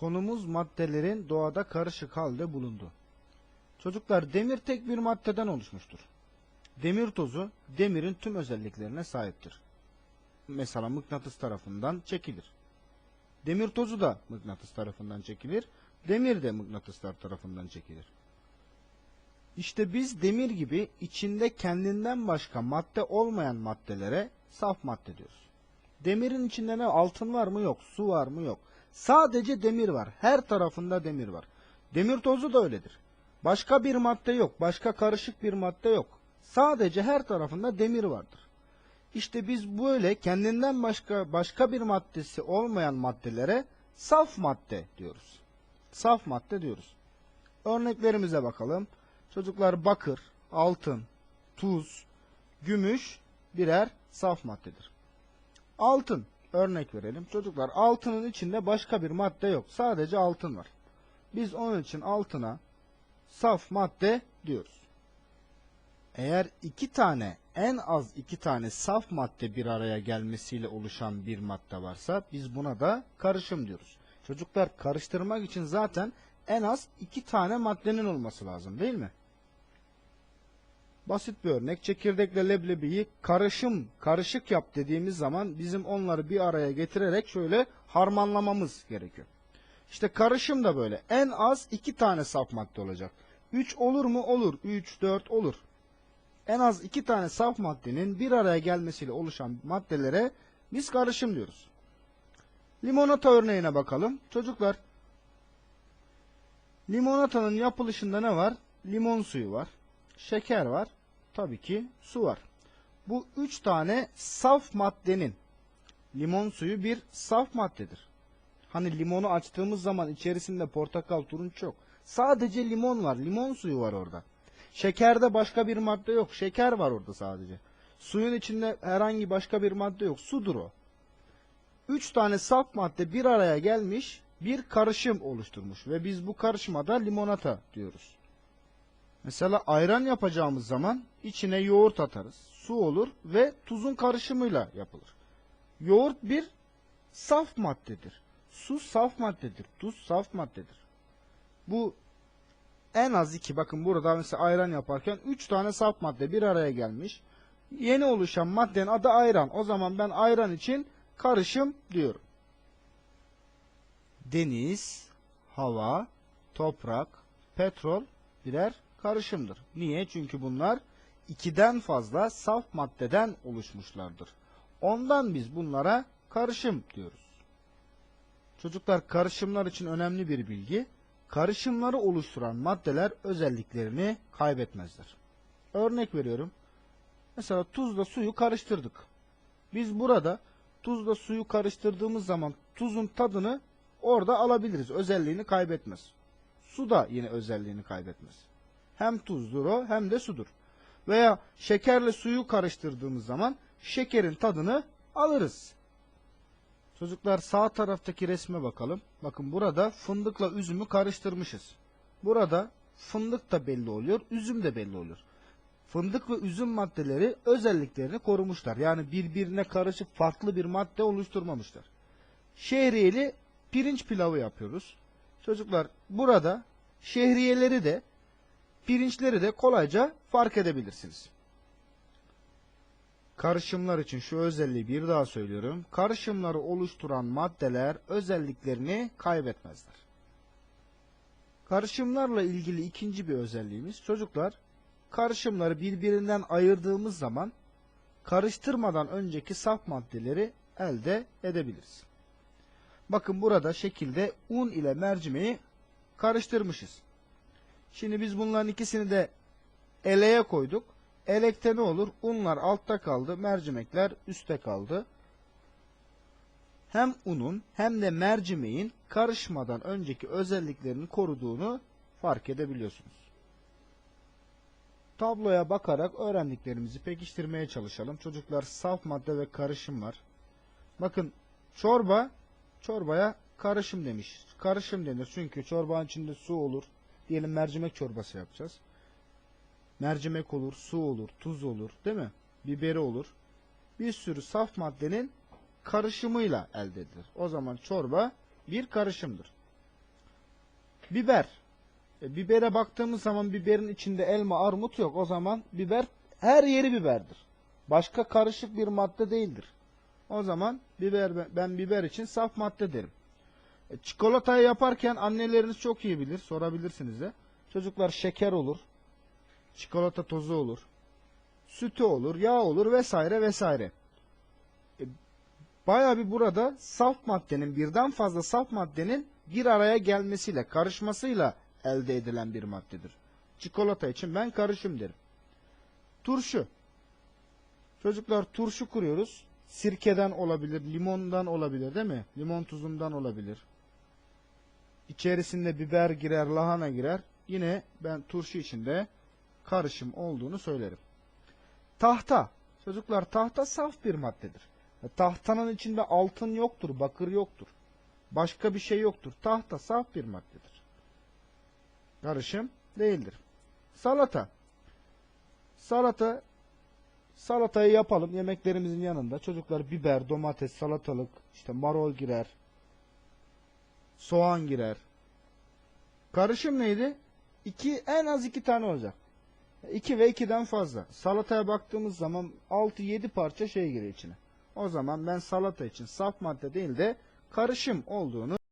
Konumuz maddelerin doğada karışık halde bulundu. Çocuklar demir tek bir maddeden oluşmuştur. Demir tozu demirin tüm özelliklerine sahiptir. Mesela mıknatıs tarafından çekilir. Demir tozu da mıknatıs tarafından çekilir. Demir de mıknatıslar tarafından çekilir. İşte biz demir gibi içinde kendinden başka madde olmayan maddelere saf madde diyoruz. Demirin içinde ne altın var mı yok, su var mı yok. Sadece demir var. Her tarafında demir var. Demir tozu da öyledir. Başka bir madde yok, başka karışık bir madde yok. Sadece her tarafında demir vardır. İşte biz böyle kendinden başka başka bir maddesi olmayan maddelere saf madde diyoruz. Saf madde diyoruz. Örneklerimize bakalım. Çocuklar bakır, altın, tuz, gümüş birer saf maddedir. Altın örnek verelim. Çocuklar altının içinde başka bir madde yok. Sadece altın var. Biz onun için altına saf madde diyoruz. Eğer iki tane en az iki tane saf madde bir araya gelmesiyle oluşan bir madde varsa biz buna da karışım diyoruz. Çocuklar karıştırmak için zaten en az iki tane maddenin olması lazım değil mi? Basit bir örnek. Çekirdekle leblebiyi karışım, karışık yap dediğimiz zaman bizim onları bir araya getirerek şöyle harmanlamamız gerekiyor. İşte karışım da böyle. En az iki tane saf madde olacak. 3 olur mu? Olur. 3, 4 olur. En az iki tane saf maddenin bir araya gelmesiyle oluşan maddelere biz karışım diyoruz. Limonata örneğine bakalım. Çocuklar, limonatanın yapılışında ne var? Limon suyu var, şeker var, tabii ki su var. Bu üç tane saf maddenin, limon suyu bir saf maddedir. Hani limonu açtığımız zaman içerisinde portakal, turunç yok. Sadece limon var, limon suyu var orada. Şekerde başka bir madde yok, şeker var orada sadece. Suyun içinde herhangi başka bir madde yok, sudur o. Üç tane saf madde bir araya gelmiş, bir karışım oluşturmuş ve biz bu karışıma da limonata diyoruz. Mesela ayran yapacağımız zaman içine yoğurt atarız, su olur ve tuzun karışımıyla yapılır. Yoğurt bir saf maddedir. Su saf maddedir. Tuz saf maddedir. Bu en az iki bakın burada mesela ayran yaparken üç tane saf madde bir araya gelmiş. Yeni oluşan maddenin adı ayran. O zaman ben ayran için karışım diyorum. Deniz, hava, toprak, petrol birer karışımdır. Niye? Çünkü bunlar ikiden fazla saf maddeden oluşmuşlardır. Ondan biz bunlara karışım diyoruz. Çocuklar karışımlar için önemli bir bilgi. Karışımları oluşturan maddeler özelliklerini kaybetmezler. Örnek veriyorum. Mesela tuzla suyu karıştırdık. Biz burada tuzla suyu karıştırdığımız zaman tuzun tadını orada alabiliriz. Özelliğini kaybetmez. Su da yine özelliğini kaybetmez. Hem tuzdur o hem de sudur. Veya şekerle suyu karıştırdığımız zaman şekerin tadını alırız. Çocuklar sağ taraftaki resme bakalım. Bakın burada fındıkla üzümü karıştırmışız. Burada fındık da belli oluyor, üzüm de belli oluyor. Fındık ve üzüm maddeleri özelliklerini korumuşlar. Yani birbirine karışık farklı bir madde oluşturmamışlar. Şehriyeli pirinç pilavı yapıyoruz. Çocuklar burada şehriyeleri de pirinçleri de kolayca fark edebilirsiniz. Karışımlar için şu özelliği bir daha söylüyorum. Karışımları oluşturan maddeler özelliklerini kaybetmezler. Karışımlarla ilgili ikinci bir özelliğimiz çocuklar karışımları birbirinden ayırdığımız zaman karıştırmadan önceki saf maddeleri elde edebiliriz. Bakın burada şekilde un ile mercimeği karıştırmışız. Şimdi biz bunların ikisini de eleye koyduk. Elekte ne olur? Unlar altta kaldı, mercimekler üstte kaldı. Hem unun hem de mercimeğin karışmadan önceki özelliklerini koruduğunu fark edebiliyorsunuz. Tabloya bakarak öğrendiklerimizi pekiştirmeye çalışalım. Çocuklar saf madde ve karışım var. Bakın çorba, çorbaya karışım demiş. Karışım denir çünkü çorbanın içinde su olur. Diyelim mercimek çorbası yapacağız. Mercimek olur, su olur, tuz olur, değil mi? Biberi olur. Bir sürü saf maddenin karışımıyla elde edilir. O zaman çorba bir karışımdır. Biber. E, bibere baktığımız zaman biberin içinde elma, armut yok. O zaman biber her yeri biberdir. Başka karışık bir madde değildir. O zaman biber ben biber için saf madde derim. E, çikolatayı yaparken anneleriniz çok iyi bilir. Sorabilirsiniz de. Çocuklar şeker olur. Çikolata tozu olur. Sütü olur, yağ olur vesaire vesaire. E, bayağı bir burada saf maddenin birden fazla saf maddenin bir araya gelmesiyle, karışmasıyla elde edilen bir maddedir. Çikolata için ben karışım derim. Turşu. Çocuklar turşu kuruyoruz. Sirkeden olabilir, limondan olabilir değil mi? Limon tuzundan olabilir. İçerisinde biber girer, lahana girer. Yine ben turşu içinde karışım olduğunu söylerim. Tahta. Çocuklar tahta saf bir maddedir. E, Tahtanın içinde altın yoktur, bakır yoktur. Başka bir şey yoktur. Tahta saf bir maddedir. Karışım değildir. Salata. Salata salatayı yapalım yemeklerimizin yanında. Çocuklar biber, domates, salatalık, işte marul girer. Soğan girer. Karışım neydi? İki, en az iki tane olacak. 2 ve 2'den fazla. Salataya baktığımız zaman 6-7 parça şey giriyor içine. O zaman ben salata için saf madde değil de karışım olduğunu